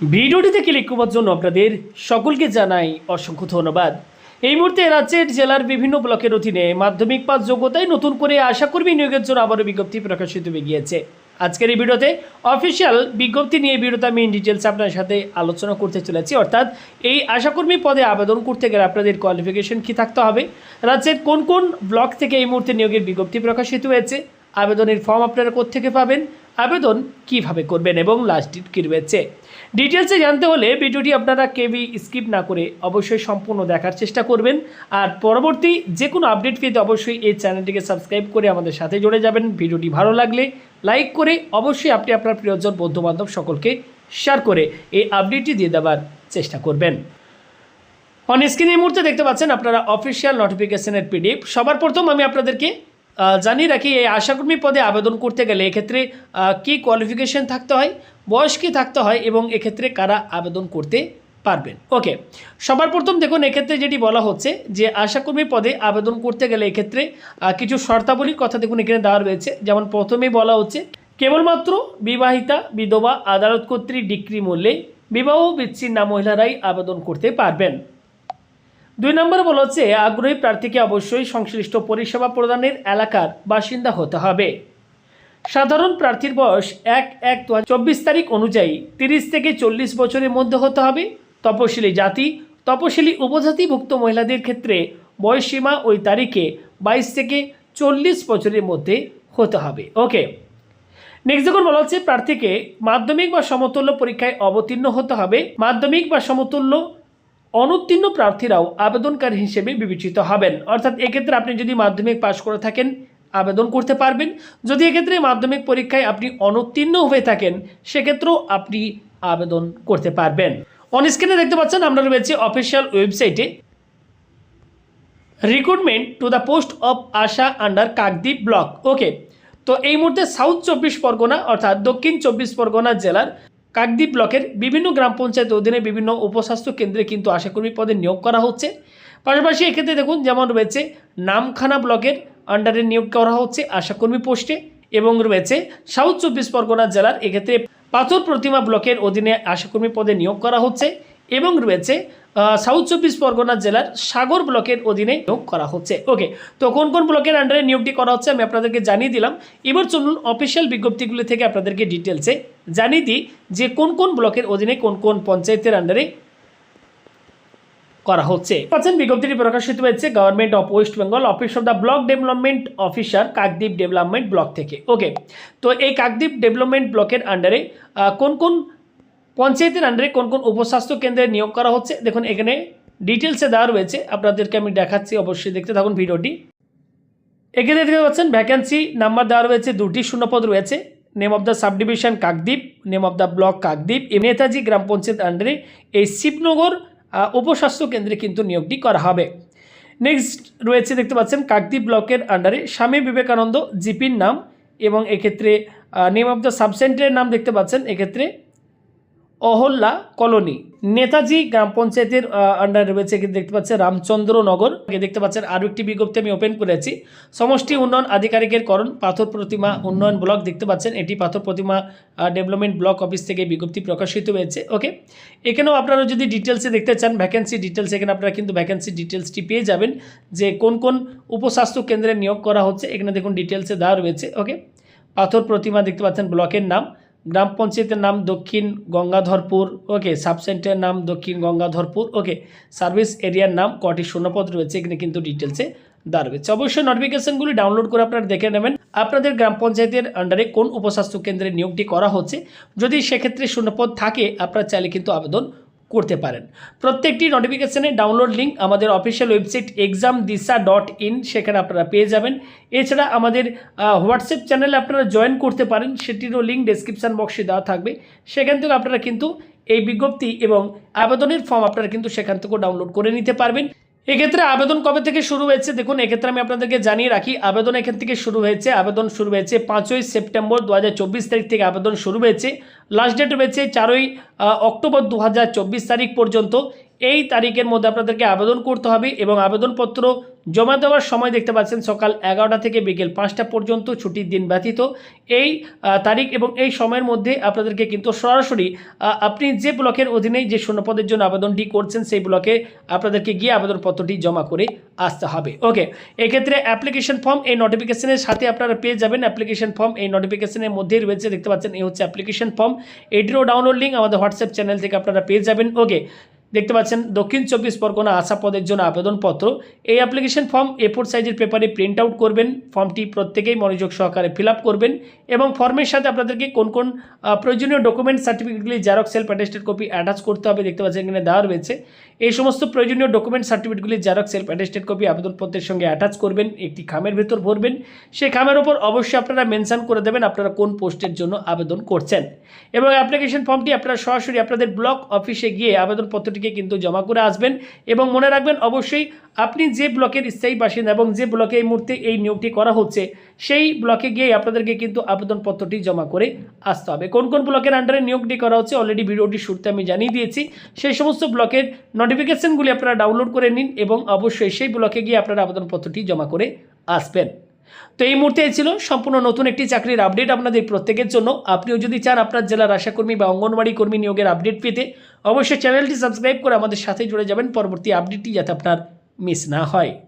ভিডিওটিতে ক্লিক করার জন্য আপনাদের সকলকে জানাই অসংখ্য ধন্যবাদ। এই মুহূর্তে রাজ্যের জেলার বিভিন্ন ব্লকের অধীনে মাধ্যমিক পাস যোগ্যতায় নতুন করে আশাকর্মী নিয়োগের জন্য আবারও বিজ্ঞপ্তি প্রকাশিত হয়ে গিয়েছে। আজকের এই ভিডিওতে অফিসিয়াল বিজ্ঞপ্তি নিয়ে ভিডিওতে আমি ইন ডিটেলস আপনার সাথে আলোচনা করতে চলেছি। অর্থাৎ এই আশাকর্মী পদে আবেদন করতে গেলে আপনাদের কোয়ালিফিকেশন কী থাকতে হবে? রাজ্যের কোন কোন ব্লক থেকে এই মুহূর্তে নিয়োগের বিজ্ঞপ্তি প্রকাশিত হয়েছে? আবেদনের ফর্ম আপনারা কোত্থেকে পাবেন? আবেদন কীভাবে করবেন এবং লাস্ট ডেট কী রয়েছে? ডিটেলসে জানতে হলে ভিডিওটি আপনারা কেবি স্কিপ না করে অবশ্যই সম্পূর্ণ দেখার চেষ্টা করবেন। আর পরবর্তী যে কোনো আপডেট পেতে অবশ্যই এই চ্যানেলটিকে সাবস্ক্রাইব করে আমাদের সাথে জুড়ে যাবেন। ভিডিওটি ভালো লাগলে লাইক করে অবশ্যই আপনি আপনার প্রিয়জন, বন্ধুবান্ধব সকলকে শেয়ার করে এই আপডেটটি দিয়ে দেওয়ার চেষ্টা করবেন। অন স্ক্রিন এই মুহূর্তে দেখতে পাচ্ছেন আপনারা অফিসিয়াল নোটিফিকেশনের পিডিএফ সবার প্রথম আমি আপনাদেরকে জানিয়ে রাখি, এই আশাকর্মী পদে আবেদন করতে গেলে এক্ষেত্রে কী কোয়ালিফিকেশন থাকতে হয়, বয়স কী থাকতে হয় এবং এক্ষেত্রে কারা আবেদন করতে পারবেন? ওকে সবার প্রথম দেখুন, এক্ষেত্রে যেটি বলা হচ্ছে যে আশাকর্মী পদে আবেদন করতে গেলে এক্ষেত্রে কিছু শর্তাবলীর কথা দেখুন এখানে দেওয়া রয়েছে। যেমন প্রথমেই বলা হচ্ছে, কেবলমাত্র বিবাহিতা, বিধবা, আদালত কর্তৃক ডিগ্রি মূল্যে বিবাহ বিচ্ছিন্না মহিলারাই আবেদন করতে পারবেন। দুই নম্বর বলা হচ্ছে, আগ্রহী প্রার্থীকে অবশ্যই সংশ্লিষ্ট পরিষেবা প্রদানের এলাকার বাসিন্দা হতে হবে। সাধারণ প্রার্থীর বয়স এক এক দু চব্বিশ তারিখ অনুযায়ী তিরিশ থেকে চল্লিশ বছরের মধ্যে হতে হবে। তপশিলি জাতি, তপশিলি উপজাতিভুক্ত মহিলাদের ক্ষেত্রে বয়সসীমা ওই তারিখে বাইশ থেকে চল্লিশ বছরের মধ্যে হতে হবে। ওকে। নেক্সট যখন বলা হচ্ছে, প্রার্থীকে মাধ্যমিক বা সমতুল্য পরীক্ষায় অবতীর্ণ হতে হবে। মাধ্যমিক বা সমতুল্য অনুত্তীর্ণ প্রার্থীরাও আবেদনকারী হিসেবে বিবেচিত হবেন। অর্থাৎ এক্ষেত্রে আপনি যদি মাধ্যমিক পাশ করে থাকেন, আবেদন করতে পারবেন। যদি এক্ষেত্রে মাধ্যমিক পরীক্ষায় আপনি অনুত্তীর্ণ হয়ে থাকেন, সেক্ষেত্রেও আপনি আবেদন করতে পারবেন। অন স্ক্রিনে দেখতে পাচ্ছেন, আমরা রয়েছে অফিসিয়াল ওয়েবসাইটে recruitment to the post of ASHA under Kakdwip block okay তো এই মুহূর্তে সাউথ চব্বিশ পরগনা, অর্থাৎ দক্ষিণ চব্বিশ পরগনা জেলার কাকদ্বীপ ব্লকের বিভিন্ন গ্রাম পঞ্চায়েত অধীনে বিভিন্ন উপস্বাস্থ্য কেন্দ্রে কিন্তু আশাকর্মী পদে নিয়োগ করা হচ্ছে। পাশাপাশি এক্ষেত্রে দেখুন, যেমন রয়েছে নামখানা ব্লকের আন্ডারে নিয়োগ করা হচ্ছে আশাকর্মী পোস্টে এবং রয়েছে সাউথ চব্বিশ পরগনা জেলার এক্ষেত্রে পাথর প্রতিমা ব্লকের অধীনে আশাকর্মী পদে নিয়োগ করা হচ্ছে এবং রয়েছে সাউথ চব্বিশ পরগনা জেলার সাগর ব্লকের অধীনে নিয়োগ করা হচ্ছে। ওকে তো কোন কোন ব্লকের আন্ডারে নিয়োগটি করা হচ্ছে আমি আপনাদেরকে জানিয়ে দিলাম। এবার চলুন অফিসিয়াল বিজ্ঞপ্তিগুলি থেকে আপনাদেরকে ডিটেলসে জানিয়ে দিই যে কোন কোন ব্লকের অধীনে কোন কোন পঞ্চায়েতের আন্ডারে করা হচ্ছে। পাচ্ছেন বিজ্ঞপ্তিটি প্রকাশিত হয়েছে government of West Bengal office of the block development officer Kakdwip development block থেকে। ওকে তো এই কাকদ্বীপ ডেভেলপমেন্ট ব্লকের আন্ডারে কোন কোন পঞ্চায়েতের আন্ডারে কোন কোন উপস্বাস্থ্য কেন্দ্রে নিয়োগ করা হচ্ছে? দেখুন, এখানে ডিটেলসে দেওয়া রয়েছে। আপনাদেরকে আমি দেখাচ্ছি, অবশ্যই দেখতে থাকুন ভিডিওটি। এখানে দেখতে পাচ্ছেন ভ্যাকেন্সি নাম্বার দেওয়া রয়েছে, দুটি শূন্যপদ রয়েছে। Name of the subdivision Kakdwip name of the block Kakdwip Netaji gram panchayat আন্ডারে এই শিবনগর উপস্বাস্থ্য কেন্দ্রে কিন্তু নিয়োগটি করা হবে। নেক্সট রয়েছে, দেখতে পাচ্ছেন কাকদ্বীপ ব্লকের আন্ডারে স্বামী বিবেকানন্দ জিপির নাম এবং এক্ষেত্রে নেম অফ দ্য সাবসেন্টারের নাম দেখতে পাচ্ছেন, এক্ষেত্রে অহল্লা কলোনি। নেতাজি গ্রাম পঞ্চায়েতের আন্ডারে রয়েছে দেখতে পাচ্ছেন রামচন্দ্রনগর। দেখতে পাচ্ছেন আরও একটি বিজ্ঞপ্তি আমি ওপেন করেছি। সমষ্টি উন্নয়ন আধিকারিকের করণ, পাথর প্রতিমা উন্নয়ন ব্লক দেখতে পাচ্ছেন। এটি পাথর প্রতিমা ডেভেলপমেন্ট ব্লক অফিস থেকে বিজ্ঞপ্তি প্রকাশিত হয়েছে। ওকে? এখানেও আপনারা যদি ডিটেলসে দেখতে চান ভ্যাকেন্সি ডিটেলস এখানে আপনারা কিন্তু ভ্যাকেন্সি ডিটেলসটি পেয়ে যাবেন যে কোন কোন উপস্বাস্থ্য কেন্দ্রে নিয়োগ করা হচ্ছে। এখানে দেখুন ডিটেলসে দেওয়া রয়েছে। ওকে? পাথর প্রতিমা দেখতে পাচ্ছেন ব্লকের নাম। গ্রাম পঞ্চায়েতের নাম দক্ষিণ গঙ্গাধরপুর ওকে সাব সেন্টারের নাম দক্ষিণ গঙ্গাধরপুর ওকে সার্ভিস এরিয়ার নাম কটি শূন্যপদ রয়েছে, এখানে কিন্তু ডিটেলসে দেওয়া রয়েছে। অবশ্যই নোটিফিকেশনগুলি ডাউনলোড করে আপনারা দেখে নেবেন, আপনাদের গ্রাম পঞ্চায়েতের আন্ডারে কোন উপস্বাস্থ্য কেন্দ্রে নিয়োগটি করা হচ্ছে। যদি সেক্ষেত্রে শূন্যপদ থাকে, আপনারা চাইলে কিন্তু আবেদন করতে পারেন। প্রত্যেকটি নোটিফিকেশানের ডাউনলোড লিঙ্ক আমাদের official website exam Disha dot in সেখানে আপনারা পেয়ে যাবেন। এছাড়া আমাদের হোয়াটসঅ্যাপ চ্যানেলে আপনারা জয়েন করতে পারেন, সেটিরও লিঙ্ক ডেসক্রিপশান বক্সে দেওয়া থাকবে। সেখান থেকে আপনারা কিন্তু এই বিজ্ঞপ্তি এবং আবেদনের ফর্ম আপনারা কিন্তু সেখান থেকেও ডাউনলোড করে নিতে পারবেন। এক্ষেত্রে আবেদন কবে থেকে শুরু হয়েছে? দেখুন, এক্ষেত্রে আমি আপনাদেরকে জানিয়ে রাখি, আবেদন এখান থেকে শুরু হয়েছে, আবেদন শুরু হয়েছে পাঁচই সেপ্টেম্বর দু হাজার চব্বিশ তারিখ থেকে আবেদন শুরু হয়েছে। লাস্ট ডেট রয়েছে চারই অক্টোবর দু হাজার চব্বিশ তারিখ পর্যন্ত। এই তারিখের মধ্যে আপনাদেরকে আবেদন করতে হবে এবং আবেদনপত্র জমা দেওয়ার সময় দেখতে পাচ্ছেন সকাল এগারোটা থেকে বিকেল পাঁচটা পর্যন্ত ছুটির দিন ব্যতীত। এই তারিখ এবং এই সময়ের মধ্যে আপনাদেরকে কিন্তু সরাসরি আপনি যে ব্লকের অধীনে যে শূন্যপদের জন্য আবেদনটি করছেন সেই ব্লকে আপনাদেরকে গিয়ে আবেদনপত্রটি জমা করে আসতে হবে। ওকে, এক্ষেত্রে অ্যাপ্লিকেশন ফর্ম এই নোটিফিকেশনের সাথে আপনারা পেয়ে যাবেন। অ্যাপ্লিকেশন ফর্ম এই নোটিফিকেশনের মধ্যেই রয়েছে, দেখতে পাচ্ছেন, এই হচ্ছে অ্যাপ্লিকেশন ফর্ম। এটিরও ডাউনলোড লিঙ্ক আমাদের হোয়াটসঅ্যাপ চ্যানেল থেকে আপনারা পেয়ে যাবেন। ওকে দেখতে পাচ্ছেন, দক্ষিণ চব্বিশ পরগনা আশা পদের জন্য আবেদনপত্র। এই অ্যাপ্লিকেশন ফর্ম এ ফোর সাইজের পেপারে প্রিন্ট আউট করবেন। ফর্মটি প্রত্যেকেই মনোযোগ সহকারে ফিল করবেন এবং ফর্মের সাথে আপনাদেরকে কোন কোন প্রয়োজনীয় document সার্টিফিকেটগুলি xerox self attested copy attach করতে হবে দেখতে পাচ্ছেন, এখানে দেওয়া রয়েছে। এই সমস্ত প্রয়োজনীয় ডকুমেন্ট সার্টিফিকেটগুলি জেরক্স সেলফ অ্যাটেস্টেড কপি আবেদনপত্রের সঙ্গে অ্যাটাচ করবেন, একটি খামের ভেতর ভরবেন। সেই খামের ওপর অবশ্যই আপনারা মেনশন করে দেবেন আপনারা কোন পোস্টের জন্য আবেদন করছেন। এবং অ্যাপ্লিকেশন ফর্মটি আপনারা সরাসরি আপনাদের ব্লক অফিসে গিয়ে আবেদনপত্রটিকে কিন্তু জমা করে আসবেন। এবং মনে রাখবেন, অবশ্যই আপনি যে ব্লকের স্থায়ী বাসিন্দা এবং যে ব্লকে এই মুহূর্তে এই নিয়োগটি করা হচ্ছে, সেই ব্লকে গিয়ে আপনাদেরকে কিন্তু আবেদনপত্রটি জমা করে আসতে হবে। কোন কোন ব্লকের আন্ডারে নিয়োগটি করা হচ্ছে অলরেডি ভিডিওটি শুরুতে আমি জানিয়ে দিয়েছি। সেই সমস্ত ব্লকের নোটিফিকেশনগুলি আপনারা ডাউনলোড করে নিন এবং অবশ্যই সেই ব্লকে গিয়ে আপনারা আবেদনপত্রটি জমা করে আসবেন। তো এই মুহূর্তে ছিল সম্পূর্ণ নতুন একটি চাকরির আপডেট আপনাদের প্রত্যেকের জন্য। আপনিও যদি চান আপনার জেলার আশাকর্মী বা অঙ্গনবাড়ি কর্মী নিয়োগের আপডেট পেতে, অবশ্যই চ্যানেলটি সাবস্ক্রাইব করে আমাদের সাথে জুড়ে যাবেন। পরবর্তী আপডেটটি যাতে আপনার মিস না হয়।